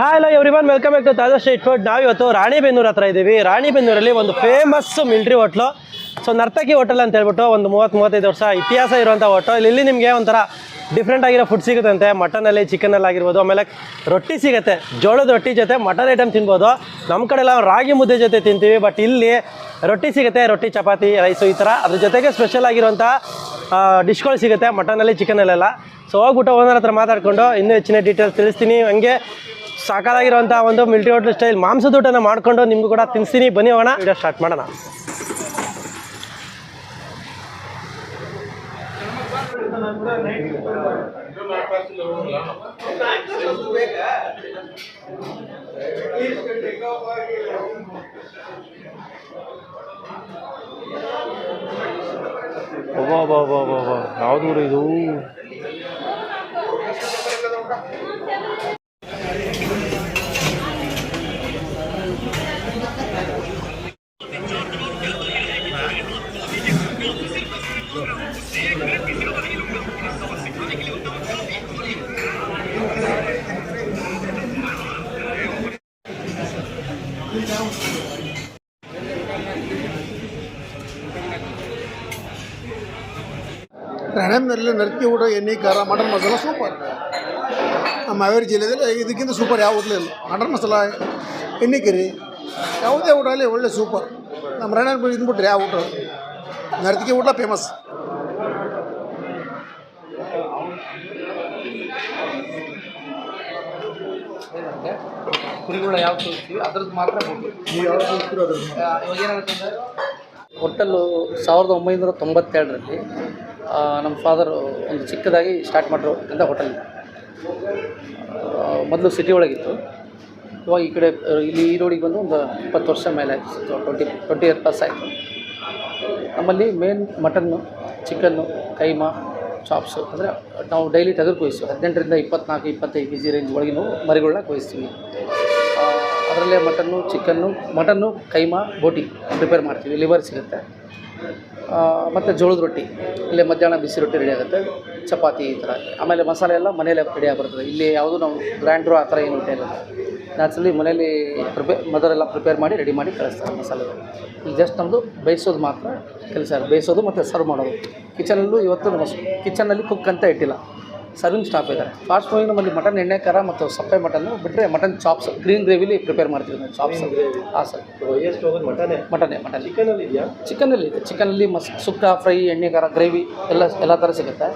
Hi hello every one welcome back to Taaza street food ನಾವು ಇವತ್ತು ರಾಣಿಬೆನ್ನೂರು ಹತ್ರ ಇದ್ದೀವಿ. ರಾಣಿಬೆನ್ನೂರಲ್ಲಿ ಒಂದು famous military hotel. So Nartaki hotel ಅಂತ ಹೇಳ್ಬಿಟ್ಟು ಒಂದು ಮೂವತ್ತು, ಮೂವತ್ತೈದು ವರ್ಷ ಇತಿಹಾಸ ಇರುವಂಥ ಹೋಟೆಲ್. ಇಲ್ಲಿ ನಿಮಗೆ ಒಂಥರ ಡಿಫ್ರೆಂಟ್ ಆಗಿರೋ ಫುಡ್ ಸಿಗುತ್ತಂತೆ. ಮಟನಲ್ಲಿ ಚಿಕನಲ್ಲಿ ಆಗಿರ್ಬೋದು, ಆಮೇಲೆ ರೊಟ್ಟಿ ಸಿಗುತ್ತೆ. ಜೋಳದ ರೊಟ್ಟಿ ಜೊತೆ ಮಟನ್ ಐಟಮ್ ತಿನ್ಬೋದು. ನಮ್ಮ ಕಡೆ ಎಲ್ಲ ರಾಗಿ ಮುದ್ದೆ ಜೊತೆ ತಿಂತೀವಿ ಬಟ್ ಇಲ್ಲಿ ರೊಟ್ಟಿ ಸಿಗುತ್ತೆ. ರೊಟ್ಟಿ, ಚಪಾತಿ ರೈಸು ಈ ಥರ ಅದ್ರ ಜೊತೆಗೆ ಸ್ಪೆಷಲ್ ಆಗಿರುವಂಥ ಡಿಶ್ಗಳು ಸಿಗುತ್ತೆ. ಮಟನಲ್ಲಿ ಚಿಕನಲ್ಲೆಲ್ಲ ಸೊ ಹೋಗ್ಬಿಟ್ಟು ಓನರ್ ಹತ್ರ ಮಾತಾಡ್ಕೊಂಡು ಇನ್ನೂ ಹೆಚ್ಚಿನ ಡೀಟೇಲ್ಸ್ ತಿಳಿಸ್ತೀನಿ. ಹಂಗೆ ಸಾಕಾಗಿರುವಂಥ ಒಂದು ಮಿಲ್ಟ್ರಿ ಹೋಟ್ಲ್ ಸ್ಟೈಲ್ ಮಾಂಸದ ಊಟನ ಮಾಡ್ಕೊಂಡು ನಿಮಗೂ ಕೂಡ ತಿನ್ಸಿನಿ ಬನ್ನಿ ಹೋಗೋಣ. ವಿಡಿಯೋ ಸ್ಟಾರ್ಟ್ ಮಾಡೋಣ. ಯಾವ್ದು ಇದು? ಎಣ್ಣೆ ಖಾರ ಮಟನ್ ಮಸಾಲ ಸೂಪರ್ ನಮ್ಮ ಹಾವೇರಿ ಜಿಲ್ಲೆಯಲ್ಲಿ ಇದಕ್ಕಿಂತ ಸೂಪರ್ ಯಾವ ಹೋಟ್ಲು ಇಲ್ಲ. ಮಟನ್ ಮಸಾಲ ಎಣ್ಣೆ ಕರಿ ಯಾವುದೇ ಊಟ ಅಲ್ಲಿ ಒಳ್ಳೆ ಸೂಪರ್ ನಮ್ಮ ರಾಯಣ ಇದ್ಬಿಟ್ರೆ ಯಾವ ಊಟ? ನರ್ತಿಗೆ ಊಟ ಫೇಮಸ್ ಕುರಿಗಳ ಯಾವ ತೋರಿಸ್ತೀವಿ? ಅದ್ರದ್ದು ಮಾತ್ರ ಹೋಟೆಲ್ಲು ಸಾವಿರದ ಒಂಬೈನೂರ ತೊಂಬತ್ತೆರಡರಲ್ಲಿ ನಮ್ಮ ಫಾದರು ಒಂದು ಚಿಕ್ಕದಾಗಿ ಸ್ಟಾರ್ಟ್ ಮಾಡಿರೋ ಅಂತ ಹೋಟೆಲ್ ಮೊದಲು ಸಿಟಿ ಒಳಗಿತ್ತು. ಇವಾಗ ಈ ಕಡೆ ಇಲ್ಲಿ ಈ ರೋಡಿಗೆ ಬಂದು ಒಂದು ಇಪ್ಪತ್ತು ವರ್ಷ ಮೇಲೆ ಆಯಿತು. ಟ್ವೆಂಟಿ ಟ್ವೆಂಟಿ ಇಯರ್ ಪ್ಲಸ್ ಆಯಿತು. ನಮ್ಮಲ್ಲಿ main mutton chicken keema chops ಅಂದರೆ ನಾವು ಡೈಲಿ ತೆಗೆದು ಕೊಯ್ಸು. ಹದಿನೆಂಟರಿಂದ ಇಪ್ಪತ್ನಾಲ್ಕು, ಇಪ್ಪತ್ತೈದು ಕೆ ಜಿ ರೇಂಜ್ ಒಳಗಿನ ಮರಿಗಳನ್ನ ಕೊಯ್ಸ್ತೀವಿ. ಅದರಲ್ಲೇ mutton chicken mutton keema, boti prepare ಮಾಡ್ತೀವಿ. ಲಿವರ್ ಸಿಗುತ್ತೆ. ಮತ್ತು ಜೋಳದ ರೊಟ್ಟಿ. ಇಲ್ಲೇ ಮಧ್ಯಾಹ್ನ ಬಿಸಿ ರೊಟ್ಟಿ ರೆಡಿ ಆಗುತ್ತೆ. ಚಪಾತಿ ಈ ಥರ ಆಮೇಲೆ ಮಸಾಲೆ ಎಲ್ಲ ಮನೇಲೆ ರೆಡಿ ಆಗಿರ್ತದೆ. ಇಲ್ಲಿ ಯಾವುದು ನಾವು ಗ್ರ್ಯಾಂಡ್ರು ಆ ಥರ ಏನು ಊಟ ಇರೋಲ್ಲ ನ್ಯಾಚುರಲಿ ಮನೇಲಿ ಪ್ರಿಪೇರ್ ಮದರೆಲ್ಲ ಪ್ರಿಪೇರ್ ಮಾಡಿ ರೆಡಿ ಮಾಡಿ ಕಳಿಸ್ತಾರೆ ಮಸಾಲೆ. ಇಲ್ಲಿ ಜಸ್ಟ್ ನಮ್ಮದು ಬೇಯಿಸೋದು ಮಾತ್ರ ಕೆಲಸ ಬೇಯಿಸೋದು ಮತ್ತು ಸರ್ವ್ ಮಾಡೋದು. ಕಿಚನಲ್ಲೂ ಇವತ್ತು ಕಿಚನಲ್ಲಿ ಕುಕ್ ಅಂತ ಇಟ್ಟಿಲ್ಲ. ಸರ್ವಿಂಗ್ ಸ್ಟಾಫ್ ಇದ್ದಾರೆ. ಫಾಸ್ಟ್ ಫುಡ್ ನಮ್ಮಲ್ಲಿ ಮಟನ್ ಎಣ್ಣೆ ಖಾರ ಮತ್ತು ಸಪ್ಪೆ ಮಟನ್ ಬಿಟ್ಟರೆ ಮಟನ್ ಚಾಪ್ಸ್ ಗ್ರೀನ್ ಗ್ರೇವಿಲಿ ಪ್ರಿಪೇರ್ ಮಾಡ್ತೀವಿ ನಾವು ಚಾಪ್ಸ್ ಹಾಂ ಸರ್ ಎಷ್ಟು ಹೋಗೋದು ಮಟನೇ ಮಟನ್ನೇ ಮಟನ್ ಚಿಕನಲ್ಲಿ ಇದೆಯಾ? ಚಿಕನಲ್ಲಿ ಇದೆ. ಚಿಕನಲ್ಲಿ ಮಸ್ ಸುಕ್ಕ ಫ್ರೈ ಎಣ್ಣೆ ಖಾರ ಗ್ರೇವಿ ಎಲ್ಲ ಎಲ್ಲ ಥರ ಸಿಗುತ್ತೆ.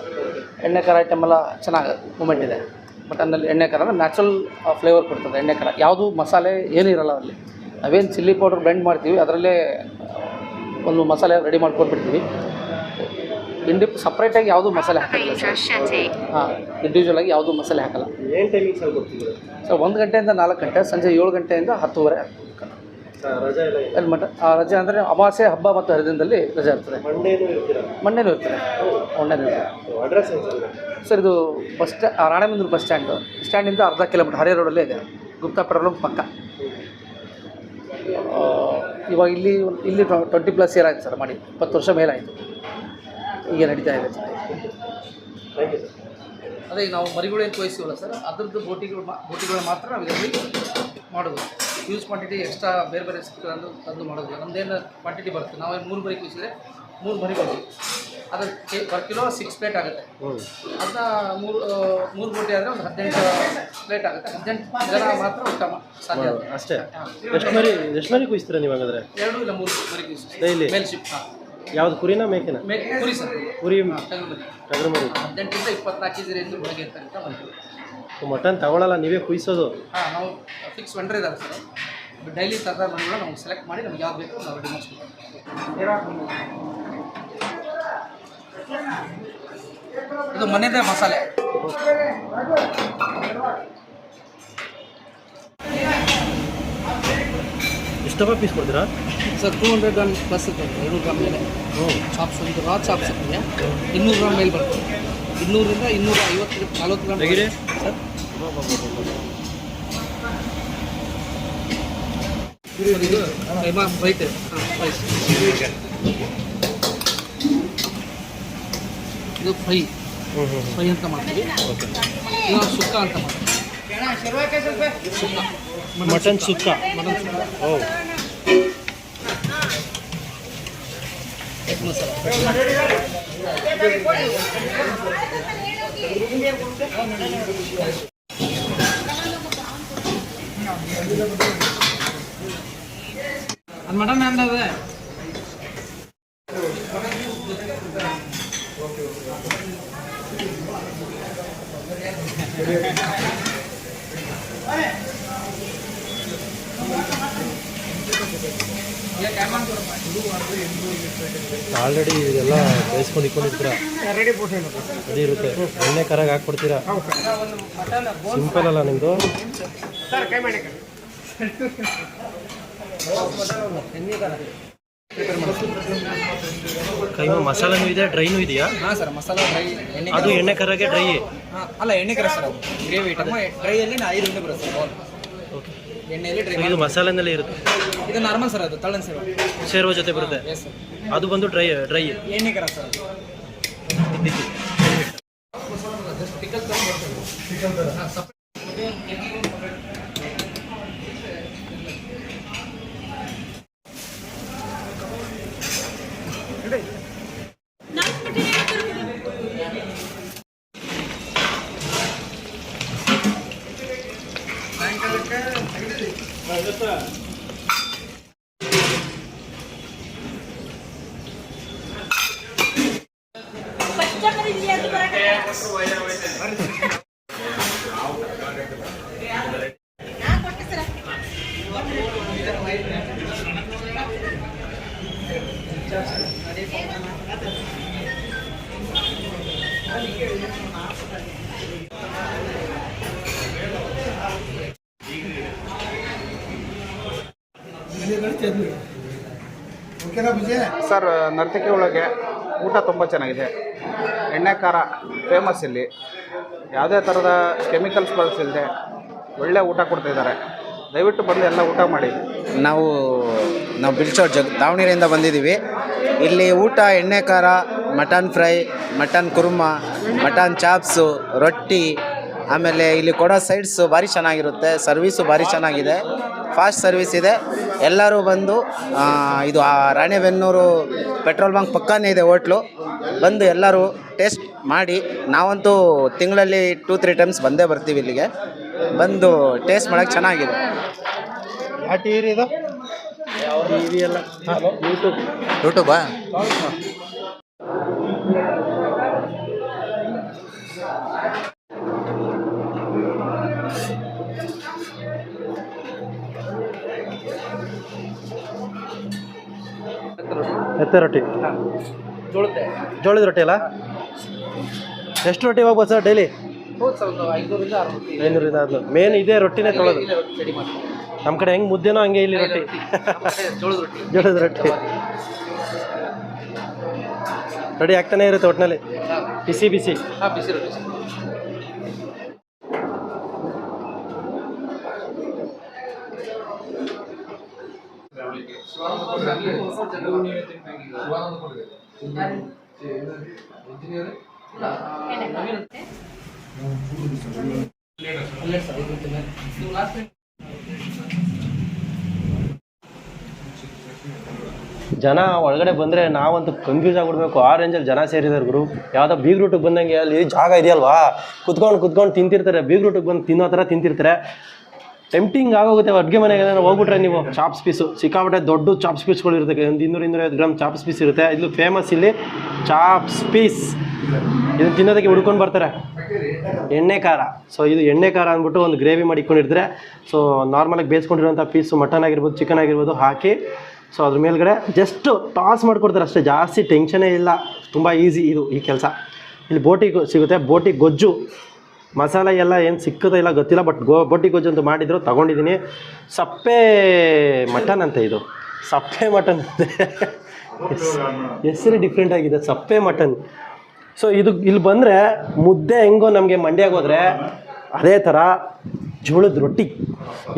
ಎಣ್ಣೆ ಖಾರ ಐಟಮ್ ಎಲ್ಲ ಚೆನ್ನಾಗಿ ಮೂಮೆಂಟ್ ಇದೆ. ಮಟನ್ನಲ್ಲಿ ಎಣ್ಣೆ ಖಾರ ನ್ಯಾಚುರಲ್ ಫ್ಲೇವರ್ ಕೊಡ್ತದೆ ಎಣ್ಣೆ ಖಾರ. ಯಾವುದು ಮಸಾಲೆ ಏನೂ ಇರಲ್ಲ ಅಲ್ಲಿ. ನಾವೇನು ಚಿಲ್ಲಿ ಪೌಡರ್ ಬ್ಲೆಂಡ್ ಮಾಡ್ತೀವಿ ಅದರಲ್ಲೇ ಒಂದು ಮಸಾಲೆ ರೆಡಿ ಮಾಡ್ಕೊಂಡ್ಬಿಡ್ತೀವಿ. ಇಂಡಿ ಸಪ್ರೇಟಾಗಿ ಯಾವುದು ಮಸಾಲೆ ಹಾಕಲ್ಲ ಹಾಂ ಇಂಡಿವಿಜುವಲ್ ಆಗಿ ಯಾವುದು ಮಸಾಲೆ ಹಾಕಲ್ಲ. ಏನು ಟೈಮಿಂಗ್ಸ್ ಕೊಡ್ತಿದ್ರು ಸರ್ ಒಂದು ಗಂಟೆಯಿಂದ ನಾಲ್ಕು ಗಂಟೆ ಸಂಜೆ ಏಳು ಗಂಟೆಯಿಂದ ಹತ್ತುವರೆ. ರಜೆ ಎಲ್ಲ ಅಲ್ಲಿ ಮಟ ಆ ರಜೆ ಅಂದರೆ ಅಮಾವಾಸ್ಯೆ ಹಬ್ಬ ಮತ್ತು ಹರಿದಿನದಲ್ಲಿ ರಜೆ ಇರ್ತದೆ. ಮಂಡೇನೂ ಇರ್ತೀರಾ? ಮಂಡೇನೂ ಇರ್ತದೆ. ಮಂಡೇನೂ ಇರ್ತದೆ. ಅಡ್ರೆಸ್ ಸರ್ ಸರ್ ಇದು? ಬಸ್ ಸ್ಟ್ಯಾ ಆ, ರಾಣೆಬೆನ್ನೂರು ಬಸ್ ಸ್ಟ್ಯಾಂಡು ಸ್ಟ್ಯಾಂಡಿಂದ ಅರ್ಧ ಕಿಲೋಮೀಟರ್ ಹರಿಯ ರೋಡಲ್ಲೇ ಇದೆ. ಗುಪ್ತಾ ಪೆಟ್ರೋಲ್ ಪಕ್ಕ. ಆ, ಇವಾಗ ಇಲ್ಲಿ ಒಂದ್- ಇಲ್ಲಿ ಟ್ವೆಂಟಿ ಪ್ಲಸ್ ಇಯರ್ ಆಯಿತು ಸರ್ ಮಾಡಿ. ಇಪ್ಪತ್ತು ವರ್ಷ ಮೇಲಾಯಿತು ಈಗ ನಡೀತಾ ಇದೆ. ಸರ್ ಅದೇ ನಾವು ಮರಿಗಳೇನು ಏನು ಕೊಯ್ತೀವಲ್ಲ ಸರ್ ಅದ್ರದ್ದು ಬೋಟಿಗಳು ಬೋಟಿಗಳು ಮಾತ್ರ ನಾವು ಇದರಲ್ಲಿ ಮಾಡೋದು ಯೂಸ್ ಕ್ವಾಂಟಿಟಿ ಎಕ್ಸ್ಟ್ರಾ ಬೇರೆ ಬೇರೆ ಅಂದು ತಂದು ಮಾಡೋದು ನಮ್ಮದೇನು ಕ್ವಾಂಟಿಟಿ ಬರುತ್ತೆ? ನಾವು ಮೂರು ಮರಿ ಕೊಯ್ಸಿದ್ರೆ ಮೂರು ಮರಿ ಕೊಡ್ತೀವಿ ಅದು K per kilo six plate ಆಗುತ್ತೆ. ಅದನ್ನ ಮೂರು ಮೂರು ಬೋಟಿ ಆದರೆ ಒಂದು ಹದಿನೆಂಟು ಪ್ಲೇಟ್ ಆಗುತ್ತೆ. ಹದಿನೆಂಟು ಜನ ಮಾತ್ರ ಉತ್ತಮ ಸಾಧ್ಯ. ಅಷ್ಟೇ. ಎಷ್ಟು ಮರಿ ಎಷ್ಟು ಮರಿ ಕುಯಿಸ್ತೀರಾ ನೀವು ಹಾಗಾದ್ರೆ ಎರಡು ಇಲ್ಲ ಮೂರು ಮರಿ ಕೊಯ್ಸಿ ಡೈಲಿ? ಮೇಲ್ ಶಿಫ್ಟ್ ಹಾಂ. ಯಾವ್ದು ಕುರಿನ ಮೇಕೆನ? ಕುರಿ ಸರ್. ಕುರಿ ಟಗರು ಮರಿ ಟಗರು ಮರಿ ಹದಿನೆಂಟರಿಂದ ಇಪ್ಪತ್ನಾಲ್ಕು ರೇಂಜ್ ಬಂತು ಮಟನ್ ತಗೊಳಲ್ಲ ನೀವೇ ಕುಯಿಸೋದು? ಹಾಂ ನಾವು ಫಿಕ್ಸ್ ವೆಂಡ್ರ್ ಇದ್ದಾರೆ ಸರ್. ಡೈಲಿ ತರದ ಬಂದ್ಗಳು ನಾವು ಸೆಲೆಕ್ಟ್ ಮಾಡಿ ನಮ್ಗೆ ಯಾವ್ದು ಬೇಕು ನಾವು ರೆಡಿ ಇದು ಮನೆಯದೇ ಮಸಾಲೆ. ಎಷ್ಟಪ್ಪ ಪೀಸ್ ಕೊಡ್ತೀರಾ? Sir two hundred gram plus ಇರ್ತದೆ ಎರಡು ಗ್ರಾಮ್ ಮೇಲೆ. ಹ್ಞೂ ಚಾಪ್ಸ್ ಒಂದು ರಾ ಚಾಪ್ಸ್ ಇರ್ತದೆ. ಇನ್ನೂರು ಗ್ರಾಮ್ ಮೇಲೆ ಬರ್ತದೆ ಇನ್ನೂರಿಂದ ಇನ್ನೂರ ಐವತ್ತು ನಲ್ವತ್ತು ಗ್ರಾಮ್ ಹೇಗಿದೆ? ಸರ್? ಇದು ಕೈಮಾ ವೈಟ್ ಹಾಂ ರೈಸ್ ಇದು ಫ್ರೈ. ಹ್ಞೂ ಹ್ಞೂ ಫ್ರೈ ಅಂತ ಮಾಡ್ತೀವಿ. ಓಕೆ. ಇನ್ನೊಂದು ಸುಕ್ಕ. ಅಂತ ಮಾಡ್ತೀವಿ ಮಟನ್ ಸುಕ್ಕ ಓ ಅದು ಮಟನ್ ಅಂದದ ಆಲ್ರೆಡಿ ಇದೆಲ್ಲ ಬೇಯಿಸ್ಕೊಂಡು ಇಟ್ಕೊಂಡಿರ್ತೀರ? ರೆಡಿ ಇರುತ್ತೆ. ಎಣ್ಣೆ ಕರಾಗಿ ಹಾಕ್ಕೊಡ್ತೀರಾ ಸಿಂಪಲ್ ಅಲ್ಲ ನಿಮ್ಮದು ಕೈಮಾ ಮಸಾಲೂ ಇದೆ ಡ್ರೈನೂ ಇದೆಯಾ? ಹಾಂ ಸರ್ ಮಸಾಲ ಡ್ರೈ ಎಣ್ಣೆ ಅದು ಎಣ್ಣೆ ಕರಾಗೆ ಡ್ರೈ ಅಲ್ಲ ಎಣ್ಣೆ ಕರ ಸರ್ ಗ್ರೇವಿ ಐಟಮ್. ಡ್ರೈಯಲ್ಲಿ ಐದು ಎಣ್ಣೆ ಬರುತ್ತೆ ಎಣ್ಣೆಯಲ್ಲಿ ಡ್ರೈ ಇದು ಮಸಾಲೆನಲ್ಲಿ ಇರುತ್ತೆ. ಇದು ನಾರ್ಮಲ್ ಸರ್ ಅದು ತಳ್ಳನ್ ಸೇವ ಸೇರುವ ಜೊತೆ ಬರುತ್ತೆ. ಎಸ್ ಸರ್ ಅದು ಬಂದು ಡ್ರೈ ಡ್ರೈ ಎಣ್ಣೆ ಕರ ಸರ್ Right, that's right. ಅದು ಓಕೆನಾ ವಿಜಯ್ ಸರ್ ನರ್ತಕಿ ಒಳಗೆ ಊಟ ತುಂಬ ಚೆನ್ನಾಗಿದೆ. ಎಣ್ಣೆ ಖಾರ ಫೇಮಸ್ ಇಲ್ಲಿ. ಯಾವುದೇ ಥರದ ಕೆಮಿಕಲ್ಸ್ ಬಳಸಿಲ್ಲದೆ ಒಳ್ಳೆ ಊಟ ಕೊಡ್ತಿದ್ದಾರೆ ದಯವಿಟ್ಟು ಬಂದು ಎಲ್ಲ ಊಟ ಮಾಡಿ. ನಾವು ನಾವು ಬಿಲ್ಚೋರ್ ಜಗ್ ದಾವಣಗೆರೆಯಿಂದ ಬಂದಿದ್ದೀವಿ. ಇಲ್ಲಿ ಊಟ ಎಣ್ಣೆ ಖಾರ mutton fry mutton kurma mutton chops ರೊಟ್ಟಿ ಆಮೇಲೆ ಇಲ್ಲಿ ಕೊಡೋ ಸೈಡ್ಸು ಭಾರಿ ಚೆನ್ನಾಗಿರುತ್ತೆ ಸರ್ವೀಸು ಭಾರಿ ಚೆನ್ನಾಗಿದೆ ಫಾಸ್ಟ್ ಸರ್ವಿಸ್ ಇದೆ. ಎಲ್ಲರೂ ಬಂದು ಇದು ಆ ರಾಣೆಬೆನ್ನೂರು ಪೆಟ್ರೋಲ್ ಬಂಕ್ ಪಕ್ಕನೇ ಇದೆ ಹೋಟ್ಲು. ಬಂದು ಎಲ್ಲರೂ ಟೇಸ್ಟ್ ಮಾಡಿ ನಾವಂತೂ ತಿಂಗಳಲ್ಲಿ ಟೂ ತ್ರೀ ಟೈಮ್ಸ್ ಬಂದೇ ಬರ್ತೀವಿ ಇಲ್ಲಿಗೆ. ಬಂದು ಟೇಸ್ಟ್ ಮಾಡೋಕೆ ಚೆನ್ನಾಗಿದೆ. ಯೂಟ್ಯೂಬ್ ಯೂಟ್ಯೂಬ್ ಎತ್ತೆ ರೊಟ್ಟಿ. ಜೋಳದ ರೊಟ್ಟಿ ಅಲ್ಲ? ಎಷ್ಟು ರೊಟ್ಟಿ ಹೋಗ್ಬೋದು ಸರ್ ಡೈಲಿ? ಐನೂರಿಂದ ಆರುನೂರು. ಮೇನ್ ಇದೇ ರೊಟ್ಟಿನೇ ಮಾಡ್ತೀವಿ ನಮ್ಮ ಕಡೆ ಹೆಂಗೆ ಮುದ್ದೆನೋ ಹಂಗೆ ಇಲ್ಲಿ ರೊಟ್ಟಿ. ಜೋಳದ ರೊಟ್ಟಿ. ರೆಡಿ ಆಗ್ತಾನೆ ಇರುತ್ತೆ ಒಟ್ಟಿನಲ್ಲಿ ಬಿಸಿ ಬಿಸಿ ಬಿಸಿ. ಜನ ಒಳಗಡೆ ಬಂದ್ರೆ ನಾವಂತೂ ಕನ್ಫ್ಯೂಸ್ ಆಗ್ಬಿಡ್ಬೇಕು. ಆ ರೇಂಜಲ್ಲಿ ಜನ ಸೇರಿದಾರೆ ಗುರು. ಯಾವುದೋ ಬೀಗ್ ರೂಟಿಗೆ ಬಂದಂಗೆ ಅಲ್ಲಿ ಜಾಗ ಇದೆಯಲ್ವಾ? ಕುತ್ಕೊಂಡು ಕುತ್ಕೊಂಡು ತಿಂತಿರ್ತಾರೆ. ಬೀಗ್ ರೂಟಿಗೆ ಬಂದು ತಿನ್ನೋ ಥರ ತಿಂತಿರ್ತಾರೆ. ಟೆಂಪ್ಟಿಂಗ್ ಆಗೋಗುತ್ತೆ ಅಡುಗೆ ಮನೆಗೆ ಏನಾದ್ರು ಹೋಗ್ಬಿಟ್ರೆ ನೀವು ಚಾಪ್ಸ್ ಪೀಸು ಸಿಕ್ಕಾಪಟ್ಟೆ ದೊಡ್ಡ ಚಾಪ್ಸ್ ಪೀಸ್ಗಳು ಇರುತ್ತೆ. ಒಂದು ಇನ್ನೂರು, ಇನ್ನೂರೈವತ್ತು ಗ್ರಾಮ್ ಚಾಪ್ಸ್ ಪೀಸ್ ಇರುತ್ತೆ. ಇದು ಫೇಮಸ್ ಇಲ್ಲಿ ಚಾಪ್ಸ್ ಪೀಸ್ ಇದನ್ನು ತಿನ್ನೋದಕ್ಕೆ ಹುಡ್ಕೊಂಡು ಬರ್ತಾರೆ. ಎಣ್ಣೆ ಖಾರ. ಸೊ ಇದು ಎಣ್ಣೆ ಖಾರ ಅಂದ್ಬಿಟ್ಟು ಒಂದು ಗ್ರೇವಿ ಮಾಡಿ ಇಟ್ಕೊಂಡಿರ್ತಾರೆ. ಸೊ ನಾರ್ಮಲಾಗಿ ಬೇಯಿಸ್ಕೊಂಡಿರೋಂಥ ಪೀಸು ಮಟನ್ ಆಗಿರ್ಬೋದು ಚಿಕನ್ ಆಗಿರ್ಬೋದು ಹಾಕಿ ಸೊ ಅದ್ರ ಮೇಲ್ಗಡೆ ಜಸ್ಟ್ ಟಾಸ್ ಮಾಡಿಕೊಡ್ತಾರೆ ಅಷ್ಟೇ. ಜಾಸ್ತಿ ಟೆನ್ಷನೇ ಇಲ್ಲ. ತುಂಬ ಈಸಿ ಇದು ಈ ಕೆಲಸ. ಇಲ್ಲಿ ಬೋಟಿಗೆ ಸಿಗುತ್ತೆ. ಬೋಟಿ ಗೊಜ್ಜು. ಮಸಾಲೆ ಎಲ್ಲ ಏನು ಸಿಕ್ಕದೋ ಇಲ್ಲ ಗೊತ್ತಿಲ್ಲ ಬಟ್ ಗೋ ಬೊಟ್ಟಿ ಗೊಜ್ಜು ಅಂತ ಮಾಡಿದ್ರು ತೊಗೊಂಡಿದ್ದೀನಿ ಸಪ್ಪೆ ಮಟನ್ ಅಂತ ಇದು. ಸಪ್ಪೆ ಮಟನ್ ಹೆಸರು ಡಿಫ್ರೆಂಟ್ ಆಗಿದೆ, ಸಪ್ಪೆ ಮಟನ್. ಸೊ ಇದು ಇಲ್ಲಿ ಬಂದರೆ ಮುದ್ದೆ ಹೆಂಗೋ ನಮಗೆ ಮಂಡ್ಯಾಗೆ ಹೋದರೆ ಅದೇ ಥರ ಜೋಳದ ರೊಟ್ಟಿ.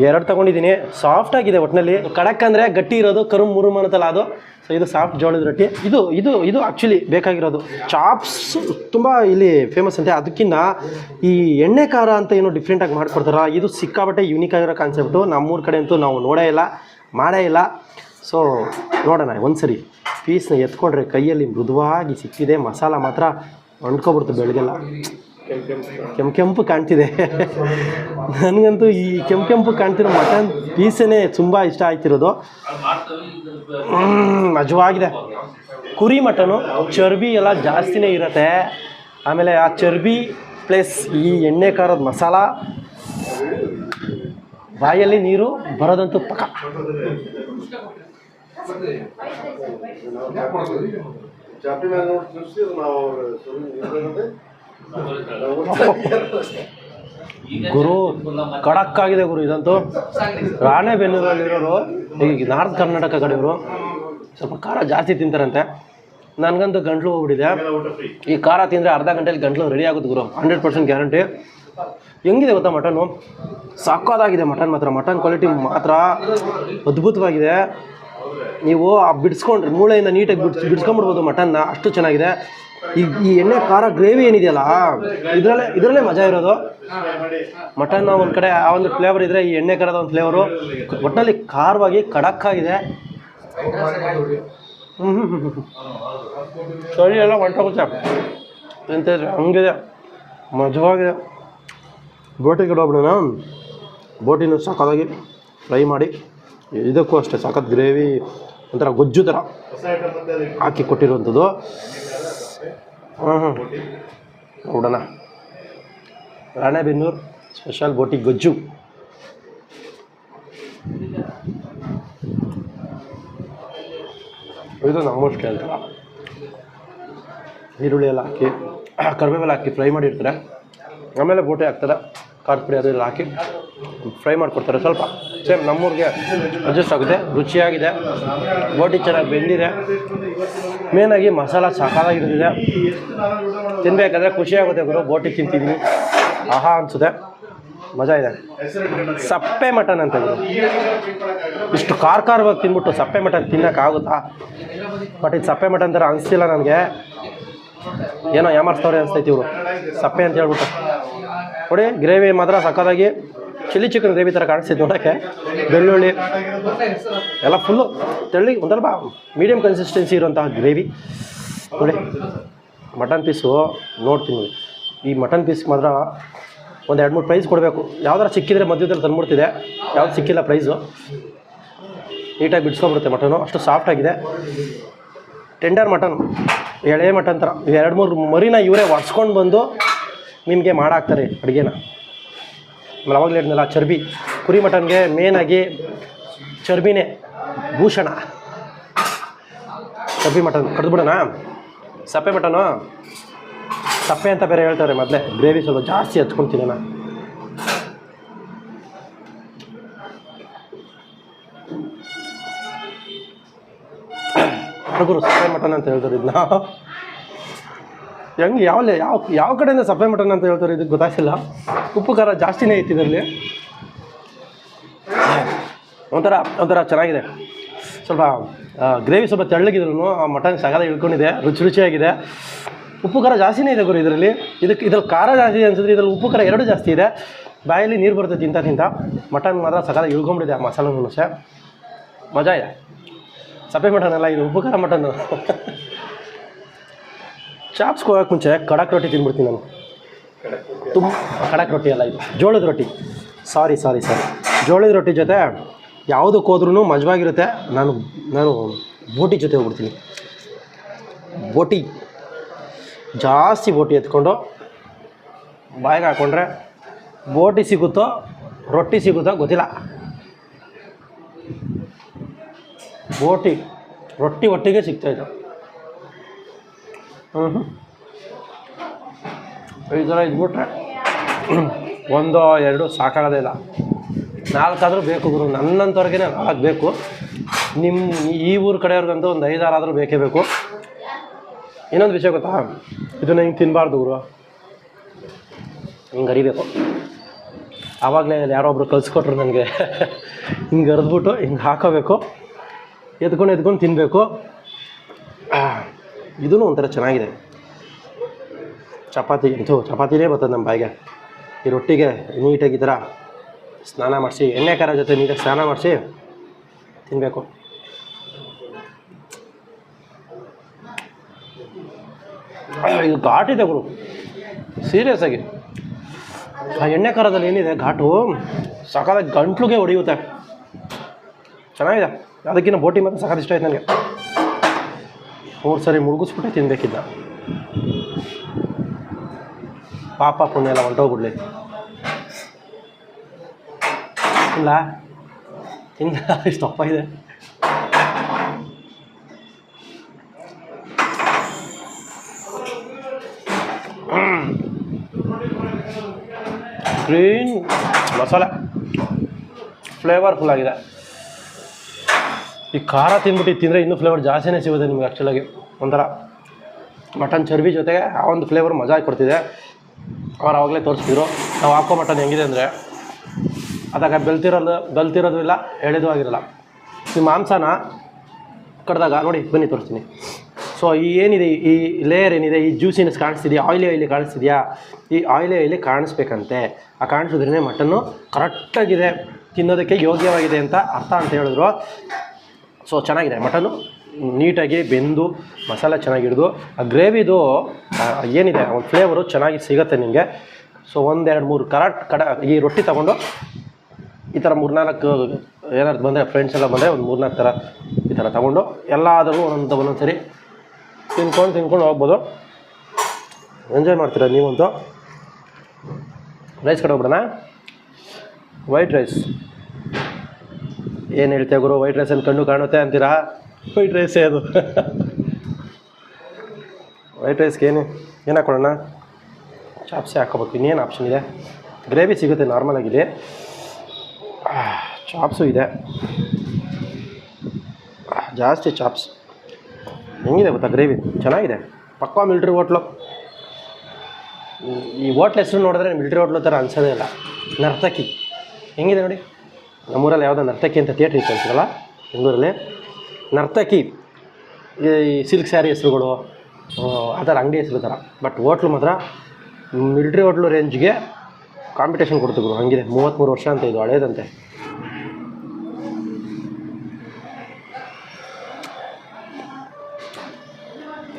ಎರಡು ತಗೊಂಡಿದ್ದೀನಿ. ಸಾಫ್ಟ್ ಆಗಿದೆ ಒಟ್ಟಿನಲ್ಲಿ ಕಡಕ್ ಅಂದರೆ ಗಟ್ಟಿ ಇರೋದು ಕರು ಮುರುಮ್ ಅನ್ನತ್ತಲ್ಲ ಅದು. ಸೊ ಇದು ಸಾಫ್ಟ್ ಜೋಳದ ರೊಟ್ಟಿ. ಇದು ಇದು ಇದು ಆ್ಯಕ್ಚುಲಿ ಬೇಕಾಗಿರೋದು. ಚಾಪ್ಸ್ ತುಂಬ ಇಲ್ಲಿ ಫೇಮಸ್ ಅಂತೆ. ಅದಕ್ಕಿಂತ ಈ ಎಣ್ಣೆ ಖಾರ ಅಂತ ಏನೋ ಡಿಫ್ರೆಂಟಾಗಿ ಮಾಡ್ಕೊಡ್ತಾರ? ಇದು ಸಿಕ್ಕಾಬಟ್ಟೆ ಯೂನಿಕ್ ಆಗಿರೋ ಕಾನ್ಸೆಪ್ಟು ನಮ್ಮೂರ ಕಡೆ ಅಂತೂ ನಾವು ನೋಡೇ ಇಲ್ಲ, ಮಾಡೇ ಇಲ್ಲ. ಸೊ ನೋಡೋಣ, ಒಂದ್ಸರಿ ಪೀಸ್ನ ಎತ್ಕೊಂಡ್ರೆ ಕೈಯಲ್ಲಿ ಮೃದುವಾಗಿ ಸಿಕ್ಕಿದೆ. ಮಸಾಲ ಮಾತ್ರ ಅಂಟ್ಕೊಬಿಡ್ತು ಬೆಳಗ್ಗೆಲ್ಲ ಕೆಂಪು ಕೆಂಪು ಕಾಣ್ತಿದೆ. ನನಗಂತೂ ಈ ಕೆಂಪು ಕೆಂಪು ಕಾಣ್ತಿರೋ ಮಟನ್ ಪೀಸೇ ತುಂಬ ಇಷ್ಟ ಆಯ್ತಿರೋದು ಮಜವಾಗಿದೆ. ಕುರಿ ಮಟನು, ಚರ್ಬಿ ಎಲ್ಲ ಜಾಸ್ತಿನೇ ಇರುತ್ತೆ. ಆಮೇಲೆ ಆ ಚರ್ಬಿ ಪ್ಲಸ್ ಈ ಎಣ್ಣೆ ಖಾರದ ಮಸಾಲ, ಬಾಯಲ್ಲಿ ನೀರು ಬರೋದಂತೂ ಪಕ್ಕ. ಗುರು ಖಡಕ್ ಆಗಿದೆ ಗುರು ಇದಂತೂ. ರಾಣೆಬೆನ್ನೂರಲ್ಲಿರೋರು ಈಗ ನಾರ್ತ್ ಕರ್ನಾಟಕ ಕಡೆಯವರು ಸ್ವಲ್ಪ ಖಾರ ಜಾಸ್ತಿ ತಿಂತಾರಂತೆ. ನನಗಂತೂ ಗಂಟ್ಲು ಹೋಗ್ಬಿಟ್ಟಿದೆ. ಈ ಖಾರ ತಿಂದರೆ ಅರ್ಧ ಗಂಟೆಯಲ್ಲಿ ಗಂಟ್ಲು ರೆಡಿ ಆಗುತ್ತೆ ಗುರು. ಹಂಡ್ರೆಡ್ ಪರ್ಸೆಂಟ್ ಗ್ಯಾರಂಟಿ ಹೆಂಗಿದೆ ಗೊತ್ತಾ ಮಟನು? ಸಾಕೋದಾಗಿದೆ ಮಟನ್ ಮಾತ್ರ. ಮಟನ್ ಕ್ವಾಲಿಟಿ ಮಾತ್ರ. ಅದ್ಭುತವಾಗಿದೆ. ನೀವು ಆ ಬಿಡಿಸ್ಕೊಂಡ್ರೆ ಮೂಳೆಯಿಂದ ನೀಟಾಗಿ ಬಿಡ್ಸ್ ಬಿಡಿಸ್ಕೊಂಡ್ಬಿಡ್ಬೋದು ಮಟನ್ನ ಅಷ್ಟು ಚೆನ್ನಾಗಿದೆ. ಈ ಈ ಎಣ್ಣೆ ಖಾರ ಗ್ರೇವಿ ಏನಿದೆಯಲ್ಲ ಇದರಲ್ಲೇ ಇದರಲ್ಲೇ ಮಜಾ ಇರೋದು. ಮಟನ್ ಒಂದು ಕಡೆ ಆ ಒಂದು ಫ್ಲೇವರ್ ಇದ್ದರೆ ಈ ಎಣ್ಣೆ ಖಾರದ ಒಂದು ಫ್ಲೇವರು ಒಟ್ಟಲ್ಲಿ ಖಾರವಾಗಿ ಖಡಕ್ ಆಗಿದೆ ಹ್ಞೂ ಹ್ಞೂ ಹ್ಞೂ ಹ್ಮ್. ಚಳಿ ಎಲ್ಲ ಹೊಂಟೋಗುತ್ತೆ ಎಂತ ಹಂಗಿದೆ ಮಜವಾಗಿದೆ. ಬೋಟಿಗೆ ಇಡೋಬಿಡೋಣ ಬೋಟಿನೂ ಬೋಟಿನ ಸಾಕಾಗಿ ಫ್ರೈ ಮಾಡಿ. ಇದಕ್ಕೂ ಅಷ್ಟೇ ಸಖತ್ ಗ್ರೇವಿ, ಒಂಥರ ಗೊಜ್ಜು ಥರ ಹಾಕಿ ಕೊಟ್ಟಿರುವಂಥದ್ದು. ಹ್ಞೂ ಹ್ಞೂ ನೋಡೋಣ. ರಾಣೆಬೆನ್ನೂರು ಸ್ಪೆಷಲ್ ಬೋಟಿ ಗೊಜ್ಜು. ಇದು ನಮ್ಮಷ್ಟು ಕೇಳ್ತಾರ ಈರುಳ್ಳಿ ಎಲ್ಲ ಹಾಕಿ, ಕರಿಬೇವೆಲ್ಲ ಹಾಕಿ ಫ್ರೈ ಮಾಡಿರ್ತಾರೆ. ಆಮೇಲೆ ಬೋಟಿ ಹಾಕ್ತಾರೆ. ಖಾರದ ಪುಡಿ ಅದೆಲ್ಲ ಹಾಕಿ ಫ್ರೈ ಮಾಡಿಕೊಡ್ತಾರೆ ಸ್ವಲ್ಪ. ಸೇಮ್ ನಮ್ಮೂರಿಗೆ ಅಡ್ಜಸ್ಟ್ ಆಗುತ್ತೆ, ರುಚಿಯಾಗಿದೆ, ಬೋಟಿ ಚೆನ್ನಾಗಿ ಬೆಂದಿದೆ. ಮೇನಾಗಿ ಮಸಾಲ ಸಕಾಲಾಗಿರ್ತಿದೆ ತಿನ್ನಬೇಕಾದ್ರೆ ಖುಷಿಯಾಗುತ್ತೆ ಗುರು, ಬೋಟಿ ತಿಂತಿದ್ದೀನಿ ಆಹಾ ಅನಿಸುತ್ತೆ. ಮಜಾ ಇದೆ. ಸಪ್ಪೆ ಮಟನ್ ಅಂತ ಗುರು. ಇಷ್ಟು ಖಾರ ಖಾರವಾಗಿ ತಿಂದ್ಬಿಟ್ಟು ಸಪ್ಪೆ ಮಟನ್ ತಿನ್ನೋಕ್ಕಾಗುತ್ತಾ ಬಟ್ ಇದು ಸಪ್ಪೆ ಮಟನ್ ಥರ ಅನಿಸ್ತಿಲ್ಲ ನನಗೆ. ಏನೋ ಯಾಮರ್ಸ್ತವ್ರೆ ಅನಿಸ್ತೈತಿ ಇವರು ಸಪ್ಪೆ ಅಂತ ಹೇಳ್ಬಿಟ್ಟು. ನೋಡಿ, ಗ್ರೇವಿ ಮಾತ್ರ ಸಕ್ಕತ್ತಾಗಿ ಚಿಲ್ಲಿ ಚಿಕನ್ ಗ್ರೇವಿ ಥರ ಕಾಣಿಸ್ತಿದೆ ನೋಡೋಕ್ಕೆ. ಬೆಳ್ಳುಳ್ಳಿ, ಎಲ್ಲ ಫುಲ್ಲು ತೆಳ್ಳಿ ಸ್ವಲ್ಪ ಮೀಡಿಯಮ್ ಕನ್ಸಿಸ್ಟೆನ್ಸಿ ಇರುವಂತಹ ಗ್ರೇವಿ. ನೋಡಿ ಮಟನ್ ಪೀಸು ನೋಡ್ತೀನಿ ಈ ಮಟನ್ ಪೀಸ್ ಮಾತ್ರ ಒಂದು ಎರಡು ಮೂರು ಪ್ರೈಸ್ ಕೊಡಬೇಕು. ಯಾವ್ದಾರು ಸಿಕ್ಕಿದ್ರೆ ಮಧ್ಯದಲ್ಲಿ ತಂದುಬಿಡ್ತಿದೆ. ಯಾವ್ದು ಸಿಕ್ಕಿಲ್ಲ ಪ್ರೈಸು ನೀಟಾಗಿ ಬಿಡಿಸ್ಕೊಂಬಿಡುತ್ತೆ ಮಟನು ಅಷ್ಟು ಸಾಫ್ಟ್ ಆಗಿದೆ. ಟೆಂಡರ್ ಮಟನ್ ಎಳೆ ಮಟನ್ ಥರ ಎರಡು ಮೂರು ಮರಿನ ಇವರೇ ಒಡ್ಸ್ಕೊಂಡು ಬಂದು ನಿಮಗೆ ಮಾಡಾಕ್ತಾರೆ ಅಡುಗೆನ. ಅವಾಗಲೇ ಹೇಳಿದ್ನಲ್ಲ ಚರ್ಬಿ ಕುರಿ ಮಟನ್ಗೆ ಮೇನಾಗಿ ಚರ್ಬಿನೇ ಭೂಷಣ. ಚರ್ಬಿ ಮಟನ್ ಕಡ್ದುಬಿಡೋಣ ಸಪ್ಪೆ ಮಟನು? ಸಪ್ಪೆ ಅಂತ ಬೇರೆ ಹೇಳ್ತಾರೆ ಮೊದಲೇ. ಗ್ರೇವಿ ಸ್ವಲ್ಪ ಜಾಸ್ತಿ ಹಚ್ಕೊಳ್ತೀನಿ ನಾನು. ಹುಡುಗರು ಸಪ್ಪೆ ಮಟನ್ ಅಂತ ಹೇಳ್ತಾರೆ ಇದನ್ನ ಹೆಂಗೆ ಯಾವ ಯಾವ ಯಾವ ಕಡೆಯಿಂದ ಸಪ್ಲೈ ಮಟನ್ ಅಂತ ಹೇಳ್ತಾರೆ ಇದಕ್ಕೆ ಗೊತ್ತಾಗ್ತಿಲ್ಲ. ಉಪ್ಪು ಖಾರ ಜಾಸ್ತಿನೇ ಐತಿ ಇದರಲ್ಲಿ. ಒಂಥರ ಒಂಥರ ಚೆನ್ನಾಗಿದೆ. ಸ್ವಲ್ಪ ಗ್ರೇವಿ ಸ್ವಲ್ಪ ತೆಳ್ಳಗಿದ್ರು ಆ ಮಟನ್ ಸಗದ ಇಳ್ಕೊಂಡಿದೆ, ರುಚಿ ರುಚಿಯಾಗಿದೆ. ಉಪ್ಪು ಖಾರ ಜಾಸ್ತಿನೇ ಇದೆ ಗುರು ಇದರಲ್ಲಿ. ಇದಕ್ಕೆ ಇದ್ರಲ್ಲಿ ಖಾರ ಜಾಸ್ತಿ ಅನ್ಸಿದ್ರೆ ಇದರಲ್ಲಿ ಉಪ್ಪು ಖಾರ ಎರಡು ಜಾಸ್ತಿ ಇದೆ. ಬಾಯಲ್ಲಿ ನೀರು ಬರುತ್ತೆ ತಿಂತ ತಿಂತ. ಮಟನ್ ಮಾತ್ರ ಸಗದ ಇಳ್ಕೊಂಬಿಟ್ಟಿದೆ ಆ ಮಸಾಲೆ ಮನುಷ್ಯ ಮಜಾ ಇದೆ. ಸಪ್ಪೆ ಮಟನ್ ಅಲ್ಲ ಇದು ಉಪ್ಪು ಖಾರ ಮಟನ್ನು. ಚಾಪ್ಸ್ ಹೋಗೋಕ್ಕೆ ಮುಂಚೆ ಕಡಕ್ ರೊಟ್ಟಿ ತಿಂದ್ಬಿಡ್ತೀನಿ ನಾನು. ತುಂಬ ಕಡಕ್ ರೊಟ್ಟಿ ಅಲ್ಲ ಇದು. ಜೋಳದ ರೊಟ್ಟಿ. ಸಾರಿ ಸಾರಿ ಸಾರಿ ಜೋಳದ ರೊಟ್ಟಿ ಜೊತೆ ಯಾವುದಕ್ಕೆ ಹೋದ್ರೂ ಮಜವಾಗಿರುತ್ತೆ. ನಾನು ನಾನು ಬೋಟಿ ಜೊತೆ ಹೋಗ್ಬಿಡ್ತೀನಿ. ಬೋಟಿ. ಜಾಸ್ತಿ ಬೋಟಿ ಎತ್ಕೊಂಡು ಬಾಯಿಗೆ ಹಾಕ್ಕೊಂಡ್ರೆ ಬೋಟಿ ಸಿಗುತ್ತೋ, ರೊಟ್ಟಿ ಸಿಗುತ್ತೋ ಗೊತ್ತಿಲ್ಲ. ಬೋಟಿ, ರೊಟ್ಟಿ ಒಟ್ಟಿಗೆ ಸಿಗ್ತಾಯಿತ್ತು ಹ್ಞೂ ಈ ಥರ ಇದ್ಬಿಟ್ರೆ ಒಂದು ಎರಡು ಸಾಕಾಗೋದೇ ಇಲ್ಲ. ನಾಲ್ಕಾದರೂ ಬೇಕು ಗುರು ನನ್ನಂಥವ್ರಿಗೆ ನಾಲ್ಕು ಬೇಕು. ನಿಮ್ಮ ಈ ಊರ ಕಡೆಯವ್ರಿಗಂತೂ ಒಂದು ಐದಾರಾದರೂ ಬೇಕೇ ಬೇಕು. ಇನ್ನೊಂದು ವಿಷಯ ಗೊತ್ತಾ? ಇದನ್ನ ಹಿಂಗೆ ತಿನ್ನಬಾರ್ದು ಗುರು. ಹಿಂಗೆ ಅರಿಬೇಕು. ಆವಾಗಲೇ ಯಾರೋ ಒಬ್ರು ಕಲಿಸ್ಕೊಟ್ರು ನನಗೆ. ಹಿಂಗೆ ಅರಿದ್ಬಿಟ್ಟು ಹಿಂಗೆ ಹಾಕೋಬೇಕು. ಎದ್ಕೊಂಡು ಎದ್ಕೊಂಡು ತಿನ್ನಬೇಕು ಇದೂ ಒಂಥರ ಚೆನ್ನಾಗಿದೆ. ಚಪಾತಿ ಇದು ಚಪಾತಿನೇ ಬರ್ತದೆ ನಮ್ಮ ಬಾಯಿಗೆ. ಈ ರೊಟ್ಟಿಗೆ ನೀಟಾಗಿ ಈ ಥರ ಸ್ನಾನ ಮಾಡಿಸಿ, ಎಣ್ಣೆ ಖಾರ ಜೊತೆ ನೀಟಾಗಿ ಸ್ನಾನ ಮಾಡಿಸಿ ತಿನ್ನಬೇಕು ಇದು ಘಾಟಿದೆ ಗುರು. ಸೀರಿಯಸ್ ಆಗಿ. ಆ ಎಣ್ಣೆ ಖಾರದಲ್ಲಿ ಏನಿದೆ, ಘಾಟು ಸಕಾಲ ಗಂಟ್ಲಿಗೆ ಹೊಡೆಯುತ್ತೆ. ಚೆನ್ನಾಗಿದೆ. ಅದಕ್ಕಿಂತ ಬೋಟಿ ಮತ್ತು ಸಖತ್ ಇಷ್ಟ ಆಯ್ತು ನನಗೆ. ಮೂರು ಸರಿ ಮುಳುಗಿಸ್ಬಿಟ್ಟೆ, ತಿನ್ಬೇಕಿದ್ದ. ಪಾಪ ಪುಣ್ಯ ಎಲ್ಲ ಹೊಂಟೋಗ್ಬಿಡ್ಲಿ ಇಲ್ಲ ತಿಂದ ಇಷ್ಟು ದಪ್ಪ ಇದೆ. ಗ್ರೀನ್ ಮಸಾಲೆ. ಫ್ಲೇವರ್ಫುಲ್ ಆಗಿದೆ. ಈ ಖಾರ ತಿಂದ್ಬಿಟ್ಟು ತಿಂದರೆ ಇನ್ನೂ ಫ್ಲೇವರ್ ಜಾಸ್ತಿನೇ ಸಿಗುತ್ತೆ ನಿಮ್ಗೆ ಆ್ಯಕ್ಚುಲಾಗಿ ಒಂಥರ ಮಟನ್ ಚರ್ಬಿ ಜೊತೆಗೆ ಆ ಒಂದು ಫ್ಲೇವರ್ ಮಜಾ ಕೊಡ್ತಿದೆ. ಅವ್ರು ಆವಾಗಲೇ ತೋರಿಸ್ತಿದ್ರು ನಾವು ಹಾಕೋ ಮಟನ್ ಹೆಂಗಿದೆ ಅಂದರೆ, ಅದಾಗ ಬೆಲ್ತಿರೋದು ಬೆಲ್ತಿರೋದು ಇಲ್ಲ ಎಳೆದು ಆಗಿರಲ್ಲ. ಈ ಮಾಂಸನ ಕಡ್ದಾಗ, ನೋಡಿ, ಬನ್ನಿ ತೋರಿಸ್ತೀನಿ. ಸೊ ಈ ಏನಿದೆ, ಈ ಲೇಯರ್ ಏನಿದೆ, ಈ ಜ್ಯೂಸಿನಸ್ ಕಾಣಿಸ್ತಿದೆಯಾ? Oily oily ಕಾಣಿಸ್ತಿದೆಯಾ? ಈ ಆಯಿಲಿ ಆಯಿಲಿ ಕಾಣಿಸ್ಬೇಕಂತೆ. ಆ ಕಾಣಿಸಿದ್ರೇ ಮಟನ್ನು ಕರೆಕ್ಟಾಗಿದೆ ತಿನ್ನೋದಕ್ಕೆ ಯೋಗ್ಯವಾಗಿದೆ ಅಂತ ಅರ್ಥ ಅಂತ ಹೇಳಿದ್ರು. ಸೊ ಚೆನ್ನಾಗಿದೆ. ಮಟನು ನೀಟಾಗಿ ಬೆಂದು ಮಸಾಲೆ ಚೆನ್ನಾಗಿ ಹಿಡಿದು, ಆ ಗ್ರೇವಿದು ಏನಿದೆ ಒಂದು ಫ್ಲೇವರು ಚೆನ್ನಾಗಿ ಸಿಗುತ್ತೆ ನಿಮಗೆ. ಸೊ ಒಂದೆರಡು ಮೂರು ಕರೆಕ್ಟ್ ಕಡ, ಈ ರೊಟ್ಟಿ ತೊಗೊಂಡು ಈ ಥರ ಮೂರ್ನಾಲ್ಕು, ಏನಾದ್ರು ಬಂದರೆ ಫ್ರೆಂಡ್ಸ್ ಎಲ್ಲ ಬಂದರೆ ಒಂದು ಮೂರ್ನಾಲ್ಕು ಥರ ಈ ಥರ ತೊಗೊಂಡು ಎಲ್ಲಾದರೂ ಒಂದೊಂದು ಒಂದೊಂದು ಸರಿ ತಿನ್ಕೊಂಡು ತಿನ್ಕೊಂಡು ಹೋಗ್ಬೋದು. ಎಂಜಾಯ್ ಮಾಡ್ತೀರಾ ನೀವಂತೂ? ರೈಸ್ ಕಡೆ ಹೋಗ್ಬಿಡೋಣ ವೈಟ್ ರೈಸ್ ಏನು ಹೇಳ್ತೀಯ ಗುರು? ವೈಟ್ ರೈಸಲ್ಲಿ ಕಣ್ಣು ಕಾಣುತ್ತೆ ಅಂತೀರಾ? ವೈಟ್ ರೈಸೇ ಅದು. ವೈಟ್ ರೈಸ್ಗೆ ಏನು ಏನು ಹಾಕೊಳ್ಳೋಣ? ಚಾಪ್ಸೆ ಹಾಕೋಬೇಕು ಇನ್ನೇನು ಆಪ್ಷನ್ ಇದೆ? ಗ್ರೇವಿ ಸಿಗುತ್ತೆ ನಾರ್ಮಲಾಗಿದೆ ಚಾಪ್ಸು ಇದೆ. ಜಾಸ್ತಿ ಚಾಪ್ಸ್ ಹೆಂಗಿದೆ ಗೊತ್ತಾ ಗ್ರೇವಿ ಚೆನ್ನಾಗಿದೆ? ಪಕ್ಕಾ ಮಿಲ್ಟ್ರಿ ಹೋಟ್ಲು. ಈ ಹೋಟ್ಲ್ ಹೆಸರು ನೋಡಿದ್ರೆ ಮಿಲ್ಟ್ರಿ ಹೋಟ್ಲು ಥರ ಅನ್ಸೋದೇ ಇಲ್ಲ. ನರ್ತಕಿ. ಹೆಂಗಿದೆ ನೋಡಿ? ನಮ್ಮೂರಲ್ಲಿ ಯಾವುದೋ ನರ್ತಕಿ ಅಂತ ಥಿಯೇಟ್ರ್ ಇತ್ತು ಅನ್ಸಿರಲ್ಲ ಬೆಂಗಳೂರಲ್ಲಿ. ನರ್ತಕಿ, ಈ ಸಿಲ್ಕ್ ಸ್ಯಾರಿ ಹೆಸರುಗಳು, ಆ ಥರ ಅಂಗಡಿ ಹೆಸರು ಥರ ಬಟ್ ಹೋಟ್ಲು ಮಾತ್ರ ಮಿಲ್ಟ್ರಿ ಹೋಟ್ಲು ರೇಂಜ್ಗೆ ಕಾಂಪಿಟೇಷನ್ ಕೊಡ್ತಿದ್ರು ಹಂಗಿದೆ. ಮೂವತ್ತ್ಮೂರು ವರ್ಷ ಅಂತ ಇದು, ಹಳೇದಂತೆ.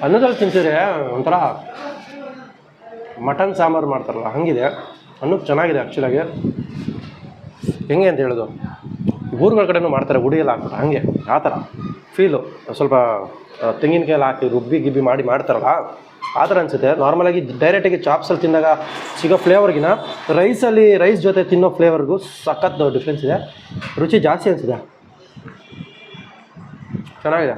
ಅನ್ನದಲ್ಲಿ ತಿಂತಿದ್ರೆ ಒಂಥರ ಮಟನ್ ಸಾಂಬಾರು ಮಾಡ್ತಾರಲ್ಲ, ಹಂಗಿದೆ. ಅನ್ನಕ್ಕೆ ಚೆನ್ನಾಗಿದೆ ಆ್ಯಕ್ಚುಲಾಗಿ ಹೆಂಗೆ ಅಂತ ಹೇಳೋದು? ಊರುಗಳ ಕಡೆನೂ ಮಾಡ್ತಾರೆ ಹುಡಿಯೆಲ್ಲ ಹಾಕ್ತಾರೆ ಹಾಗೆ, ಆ ಥರ. ಫೀಲು ಸ್ವಲ್ಪ ತೆಂಗಿನಕಾಯಿ ತೆಂಗಿನಕಾಯಲ್ಲಿ ಹಾಕಿ ರುಬ್ಬಿ ಗಿಬ್ಬಿ ಮಾಡಿ ಮಾಡ್ತಾರಲ್ಲ, ಆ ಥರ ಅನಿಸುತ್ತೆ. ನಾರ್ಮಲಾಗಿ ಡೈರೆಕ್ಟಾಗಿ ಚಾಪ್ಸಲ್ಲಿ ತಿಂದಾಗ ಸಿಗೋ ಫ್ಲೇವರ್ಗಿನ ರೈಸಲ್ಲಿ ರೈಸ್ ಜೊತೆ ತಿನ್ನೋ ಫ್ಲೇವರ್ಗೂ ಸಖತ್ ಡಿಫ್ರೆನ್ಸ್ ಇದೆ. ರುಚಿ ಜಾಸ್ತಿ ಅನಿಸಿದೆ ಚೆನ್ನಾಗಿದೆ.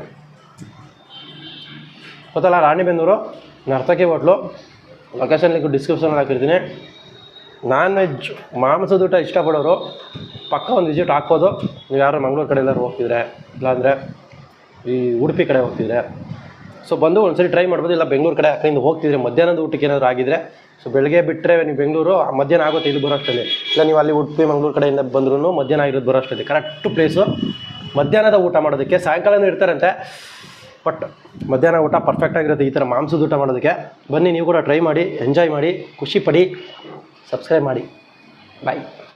ಗೊತ್ತಲ್ಲ Ranebennur Nartaki hotel. Location link ಡಿಸ್ಕ್ರಿಪ್ಷನಲ್ಲಿ ಹಾಕಿರ್ತೀನಿ. ನಾನ್ ವೆಜ್ ಮಾಂಸದ ಊಟ ಇಷ್ಟಪಡೋರು ಪಕ್ಕ ಒಂದು ವಿಸಿಟ್ ಹಾಕ್ಬೋದು. ನೀವು ಯಾರು ಮಂಗಳೂರು ಕಡೆ ಎಲ್ಲರೂ ಹೋಗ್ತಿದ್ರೆ, ಇಲ್ಲಾಂದರೆ ಈ ಉಡುಪಿ ಕಡೆ ಹೋಗ್ತಿದ್ರೆ. ಸೊ ಬಂದು ಒಂದ್ಸರಿ ಟ್ರೈ ಮಾಡ್ಬೋದು. ಇಲ್ಲ, ಬೆಂಗಳೂರು ಕಡೆ ಆ ಹೋಗ್ತಿದ್ರೆ ಮಧ್ಯಾಹ್ನದ ಊಟಕ್ಕೆ ಏನಾದರೂ ಆಗಿದ್ರೆ. ಸೊ ಬೆಳಗ್ಗೆ ಬಿಟ್ಟರೆ ನೀವು ಬೆಂಗಳೂರು ಮಧ್ಯಾಹ್ನ ಆಗುತ್ತೆ, ಇಲ್ಲಿ ಬರೋ ಅಷ್ಟರಲ್ಲಿ. ಇಲ್ಲ, ನೀವು ಅಲ್ಲಿ ಉಡುಪಿ, ಮಂಗಳೂರು ಕಡೆಯಿಂದ ಬಂದ್ರೂ ಮಧ್ಯಾಹ್ನ ಆಗಿರೋದು ಬರೋ ಅಷ್ಟರಲ್ಲಿ. ಕರೆಕ್ಟ್ ಪ್ಲೇಸು ಮಧ್ಯಾಹ್ನದ ಊಟ ಮಾಡೋದಕ್ಕೆ ಸಾಯಂಕಾಲನೂ ಇರ್ತಾರಂತೆ. ಬಟ್ ಮಧ್ಯಾಹ್ನ ಊಟ ಪರ್ಫೆಕ್ಟಾಗಿರುತ್ತೆ ಈ ಥರ ಮಾಂಸದ ಊಟ ಮಾಡೋದಕ್ಕೆ. ಬನ್ನಿ, ನೀವು ಕೂಡ ಟ್ರೈ ಮಾಡಿ ಎಂಜಾಯ್ ಮಾಡಿ, ಖುಷಿ ಪಡಿ. ಸಬ್ಸ್ಕ್ರೈಬ್ ಮಾಡಿ. ಬಾಯ್.